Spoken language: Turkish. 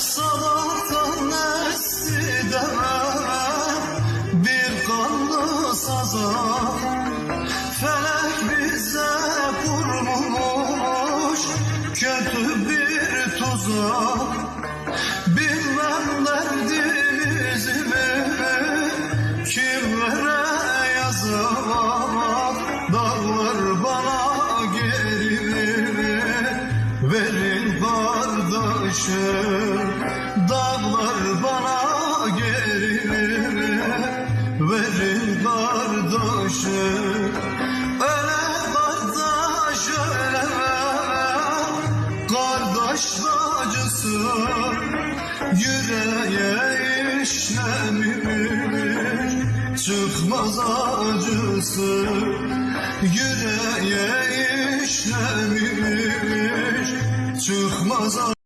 Sabahtan esti deme bir kanlı saza? Felek bize kurmuş kötü bir tuzak verin kardeşim Dağlar bana geri verin. Kardeşim Öyle kardeş öyle Kardeş acısı yüreğe işlemiş. Çıkmaz acısı yüreğe işlemiş Çıkmaz acısı